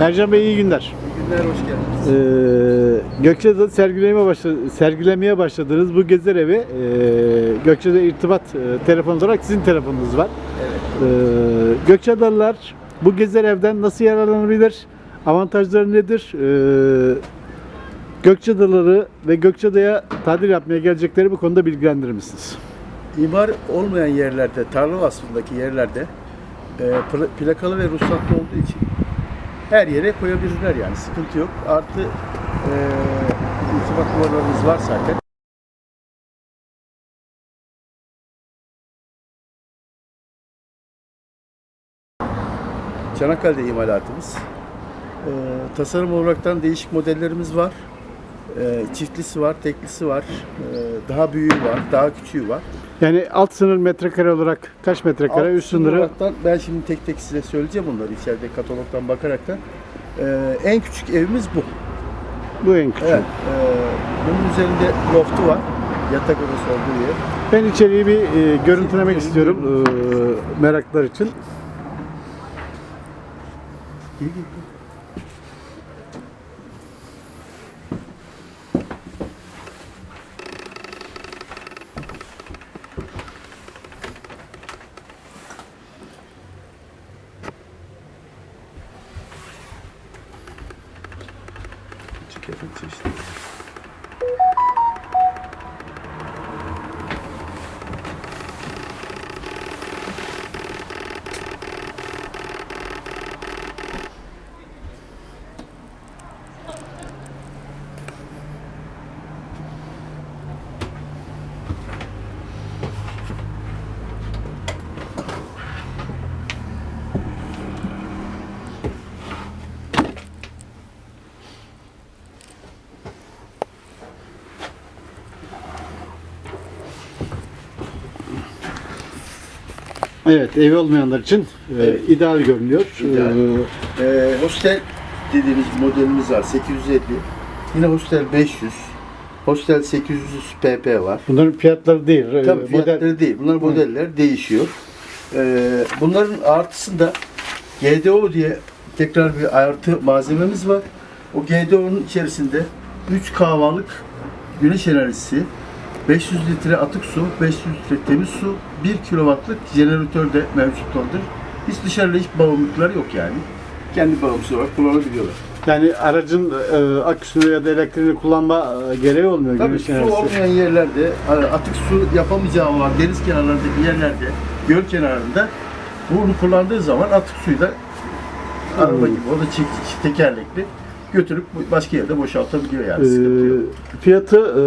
Ercan Bey iyi günler. İyi günler, hoş geldiniz. Ee, Gökçe'de sergilemeye, başladı, sergilemeye başladığınız bu gezer evi e, Gökçe'de irtibat e, telefon olarak sizin telefonunuz var. Evet. Ee, Gökçeadalılar bu gezer evden nasıl yararlanabilir? Avantajları nedir? Ee, Gökçeadalıları ve Gökçeada'ya tadil yapmaya gelecekleri bu konuda bilgilendirir misiniz? İmar olmayan yerlerde, tarla vasfındaki yerlerde e, pla- plakalı ve ruhsatlı olduğu için her yere koyabilirler yani sıkıntı yok. Artı e, irtibat var zaten. Çanakkale'de imalatımız. E, tasarım olaraktan değişik modellerimiz var. E, çiftlisi var, teklisi var. E, daha büyüğü var, daha küçüğü var. Yani alt sınır metrekare olarak kaç metrekare? Alt Üst sınırı olaraktan ben şimdi tek tek size söyleyeceğim onları içeride katalogdan bakaraktan. Ee, en küçük evimiz bu. bu en küçük. Evet. Ee, bunun üzerinde loftu var. Yatak odası olduğu yer. Ben içeriği bir e, görüntülemek istiyorum e, meraklar için. Adventista. Evet, evi olmayanlar için e, Evet. ideal görünüyor. İdeal. Ee, hostel dediğimiz modelimiz var. 850. Yine hostel 500. Hostel 800 pp var. bunların fiyatları değil. e, Tabii model- fiyatları değil. Bunlar modeller değişiyor. Ee, bunların artısında GDO diye tekrar bir artı malzememiz var. O GDO'nun içerisinde 3 kahvalık güneş enerjisi, 500 litre atık su, 500 litre temiz su, 1 kilowattlık jeneratör de mevcuttur. Hiç dışarıda hiç bağımlılıkları yok yani. Kendi bağımsız olarak kullanabiliyorlar. Yani aracın e, aküsünü ya da elektriğini kullanma e, gereği olmuyor. Tabii güneş su enerjisi. olmayan yerlerde, e, atık su yapamayacağı olan deniz kenarlarındaki yerlerde, göl kenarında bunu kullandığı zaman atık suyu da araba Hmm. gibi, o da çek, tekerlekli götürüp başka yerde boşaltabiliyor yani. E, yok. fiyatı e,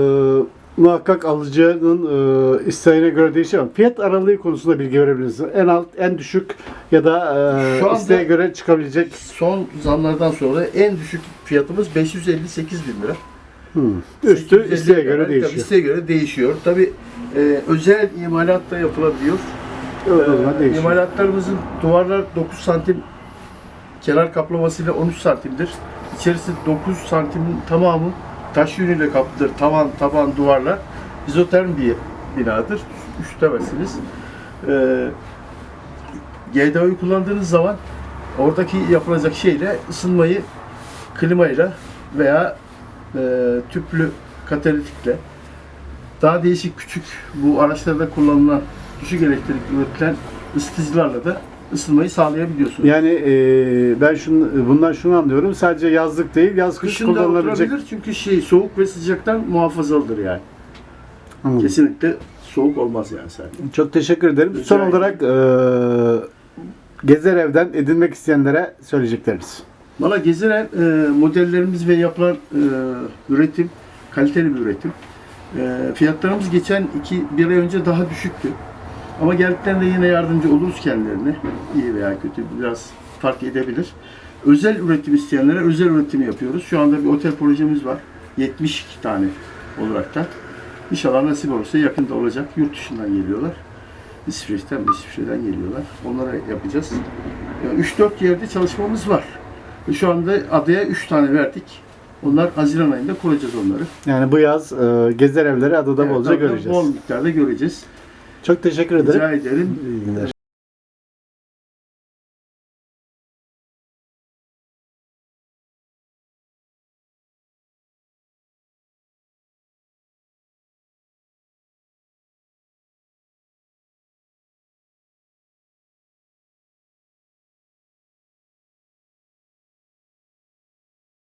muhakkak alıcının e, isteğine göre değişir ama fiyat aralığı konusunda bilgi verebilir misiniz? En alt, en düşük ya da e, isteğe göre çıkabilecek. Son zamlardan sonra en düşük fiyatımız 558 bin lira. Hmm. Üstü 850 isteğe göre Tabii değişiyor. isteğe göre değişiyor. Tabii e, özel imalat da yapılabiliyor. Ee. İmalatlarımızın duvarlar 9 santim kenar kaplamasıyla 13 santimdir. İçerisi 9 santimin tamamı taş yünüyle kaplıdır. Tavan, taban, duvarlar. İzoterm bir binadır. Üşütemezsiniz. Ee, GDO'yu kullandığınız zaman oradaki yapılacak şeyle ısınmayı klimayla veya e, tüplü katalitikle daha değişik küçük bu araçlarda kullanılan düşük elektrik üretilen ısıtıcılarla da ısınmayı sağlayabiliyorsunuz. Yani e, ben şunu, bundan şunu anlıyorum. Sadece yazlık değil, yaz kış Kışın da kullanılabilecek. oturabilir çünkü şey soğuk ve sıcaktan muhafazalıdır yani. Anladım. Kesinlikle soğuk olmaz yani zaten. Çok teşekkür ederim. Rica Son ederim. olarak e, Gezer Ev'den edinmek isteyenlere söyleyecekleriniz. Valla geziren e, modellerimiz ve yapılan e, üretim kaliteli bir üretim. E, fiyatlarımız geçen iki bir ay önce daha düşüktü. Ama geldiklerinde yine yardımcı oluruz kendilerine. İyi veya kötü biraz fark edebilir. Özel üretim isteyenlere özel üretimi yapıyoruz. Şu anda bir otel projemiz var. 72 tane olarak da. İnşallah nasip olursa yakında olacak. Yurt dışından geliyorlar. İsveç'ten, İsviçre'den geliyorlar. Onlara yapacağız. Yani 3-4 yerde çalışmamız var. Şu anda adaya 3 tane verdik. Onlar Haziran ayında kuracağız onları. Yani bu yaz e, Gezer Evleri adada Evet, bolca göreceğiz. Bol miktarda göreceğiz. Çok teşekkür ederim. Rica ederim. İyi günler.